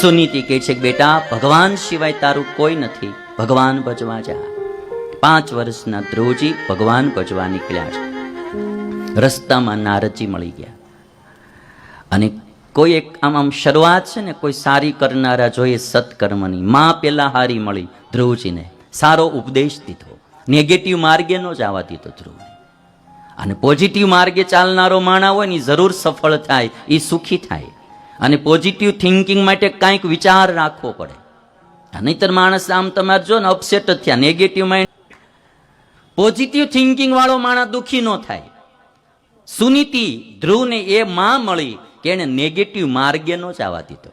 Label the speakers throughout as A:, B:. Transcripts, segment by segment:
A: સુનીતિ કહે છે બેટા, ભગવાન સિવાય તારું કોઈ નથી. ભગવાન ભજવા જા. પાંચ વર્ષના ધ્રુવજી ભગવાન ભજવા નીકળ્યા છે. રસ્તામાં નારજી મળી ગયા. અને કોઈ એક આમ આમ શરૂઆત છે ને, કોઈ સારી કરનારા જોઈએ સત્કર્મની. માં પેલા હારી મળી ધ્રુવજીને. સારો ઉપદેશ દીધો. નેગેટિવ માર્ગે નો જવા દીધો ધ્રુવ અને પોઝિટિવ માર્ગે ચાલનારો માણા હોય ને જરૂર સફળ થાય એ સુખી થાય. અને પોઝિટિવ થિંકિંગ માટે કાંઈક વિચાર રાખવો પડે. નહીંતર માણસ આમ તમારે જો ને અપસેટ જ થયા નેગેટિવ માઇન્ડ પોઝિટિવ થિંકિંગ વાળો માણસ દુઃખી ન થાય. સુનીતિ ધ્રુવને એ માં મળી કે એને નેગેટિવ માર્ગે નો આવવા દીધો.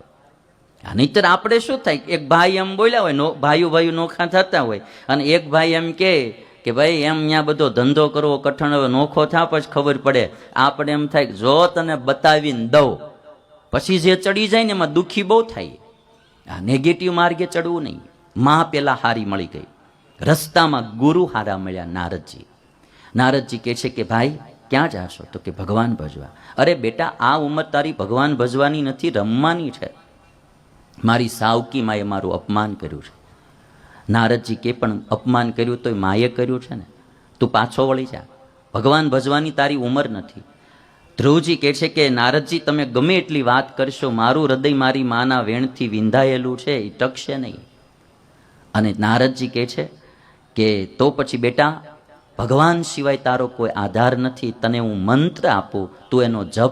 A: નહીંતર આપણે શું થાય? એક ભાઈ એમ બોલ્યા હોય ભાઈઓ ભાઈઓ નોખા થતા હોય. અને એક ભાઈ એમ કે કે ભાઈ, એમ ત્યાં બધો ધંધો કરવો, કઠણ, હવે નોખો થા પછી ખબર પડે. આપણે એમ થાય જો તને બતાવીને દઉં પછી જે ચડી જાય ને એમાં દુઃખી બહુ થાય. આ નેગેટિવ માર્ગે ચડવું નહીં. માં પેલા હારી મળી ગઈ. રસ્તામાં ગુરુ હારા મળ્યા નારદજી. નારદજી કહે છે કે, ભાઈ, ક્યાં જાશો? તો કે, ભગવાન ભજવા. અરે બેટા, આ ઉંમર તારી ભગવાન ભજવાની નથી, રમવાની છે. મારી સાવકી માએ મારું અપમાન કર્યું છે. નારદજી કે, પણ અપમાન કર્યું તોય માએ કર્યું છે ને. તું પાછો વળી જા. ભગવાન ભજવાની તારી ઉંમર નથી. ધ્રુવજી કહે છે કે, નારદજી, તમે ગમે એટલી વાત કરશો, મારું હૃદય મારી માના વેણથી વિંધાયેલું છે, એ ટકશે નહીં. અને નારદજી કહે છે કે, તો પછી બેટા, ભગવાન સિવાય તારો કોઈ આધાર નથી, તને હું મંત્ર આપું, તું એનો જપ